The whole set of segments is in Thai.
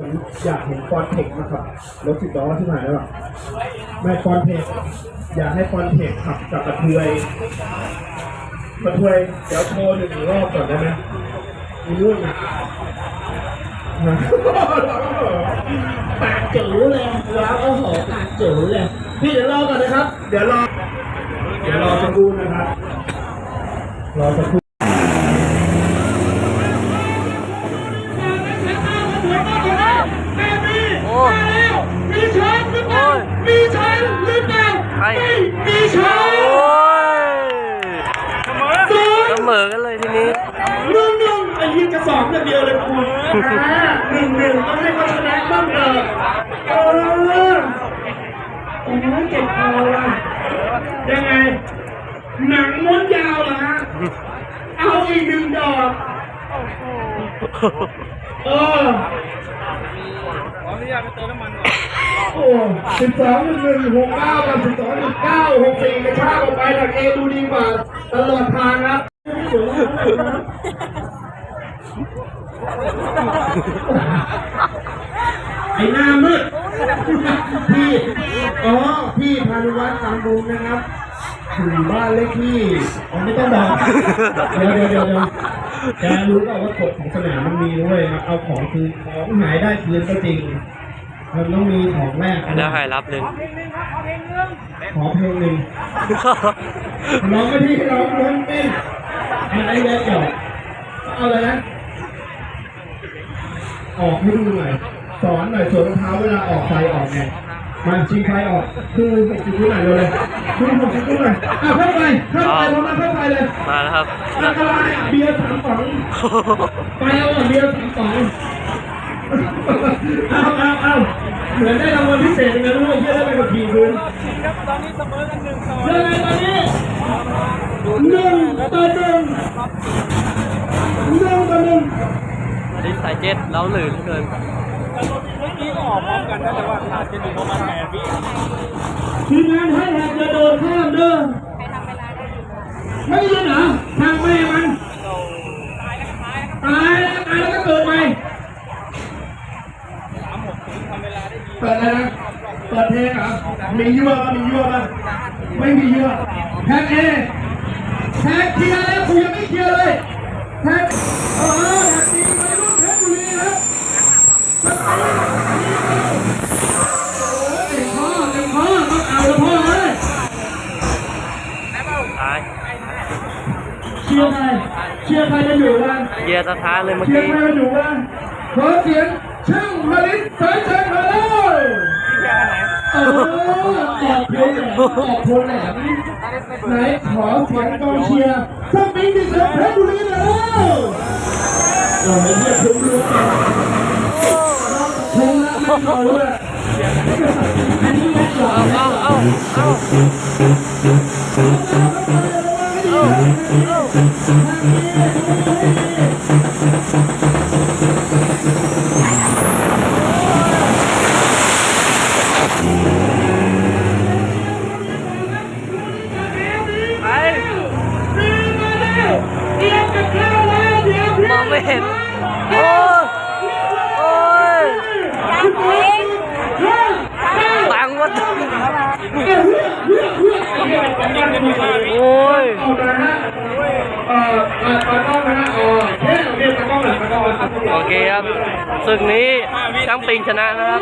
ผมอยากเห็นฟอนเทคนะครับรถสิบล้อที่ไหนหรอไม่ฟอนเทคอยากให้ฟอนเทคขับกับกระเทยกระเทยเดี๋ยวโชว์หนึ่งรอบก่อนได้ไหมมีเรื่องอะนะปากเจ๋อเลยแล้วโอ้โหปากเจ๋อเลยพี่เดี๋ยวรอก่อนนะครับ เดี๋ยวรอเดี๋ยวรอสักครู่นะครับรอสักครู่ มอกันเลยทีนี้หนึ่งหนึ่งไอ้ยี่จะสองอย่างเดียวเลยคุณอ่าหนึ่งหนึ่งต้องให้เขาชนะบ้างเถอะเออโอ้โหเจ็บคอว่ะยังไง หนังม้วนยาวเหรอฮะ เอาอีกหนึ่งดอกเออโอ้สิบสองหนึ่งหกเก้ากับสิบสองจุดเก้าหกสี่กระชากออกไปหลักเอดูดีกว่าตลอดทางครับ ไอ้หน้ามืดพี่อ๋อพี่พานุวัฒน์สังบุญนะครับถึงบ้านเลขที่อ๋อไม่ต้องบอกเดี๋ยวเดี๋ยวเดี๋ยวเดี๋ยวแกรู้เปล่าว่ากฎของสนามมันมีด้วยครับเอาของคืนของหายได้คืนก็จริงมันต้องมีของแรกแล้วใครรับหนึ่งขอเพลงหนึ่งร้องไม่ที่ร้องร้องเต้น อะไรเล็กเดี๋ยวเอาเลยนะ ออกให้ดูหน่อย สอนหน่อยสวนรองเท้าเวลาออกไฟออกไงมาชิงไฟออกดูหกสิบนิ้วหน่อยเลยดูหกสิบนิ้วหน่อยอะเข้าไปเข้าไปลงมาเข้าไปเลย มาแล้วครับอันตรายเบียร์สามป๋องไปเอาอะเบียร์สามป๋องเอาเอาเอาเหมือนได้รางวัลพิเศษนะลูกเยอะได้ไปกับขี่คืนตอนนี้เสมอกันหนึ่งสองยังไงตอนนี้หนึ่งต่อหนึ่ง หนึ่งต่อหนึ่งดิสายเจ็ดเราหลืนเกินเมื่อกี้ก็ออกพร้อมกันนะแต่ว่าขาดกันอยู่ประมาณแปดวิทีมงานให้แหกจะโดดข้ามเด้อไม่ได้ยินเหรอทางแม่มัน ตายแล้วตายแล้วก็เกิดใหม่สามหกศูนย์ทำเวลาได้ดีเปิดอะไรนะ เปิดเพลงเหรอมียั่วป่ะมียั่วป่ะไม่มียั่วแพ็คเอแพ็คเคลียร์แล้วกูยังไม่เคลียร์เลยแพ็คเออแพ็คดีไปรุ่นเพชรบุรีครับ เต็มข้อเต็มข้อต้องเอาละพ่อเอ้ย ตาย เชียร์ใครเชียร์ใครจะอยู่บ้างเยียร์สถานเลยเมื่อเชียร์กี้ ใครจะอยู่บ้างขอเสียงช่างผลิตสายใจมาเลยเออออกเพลงแหลมออกโทนแหลมไหนขอเสียงกองเชียร์สักมิ้งดิเซอร์เพชรบุรีหน่อยแล้วเราไม่เรียกคุณรู้กันชงแล้วไม่เอาเลยอันนี้แม่สอนเอาเอาเอา โอ้ยโอ้ยตังค์วัดโอ้ย โอเคครับศึกนี้ช่างปิงชนะนะครับ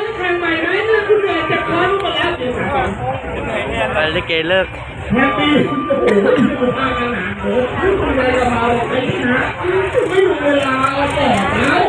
ไปลิเกเลิกไม่ถึงเวลาแอกแล้ว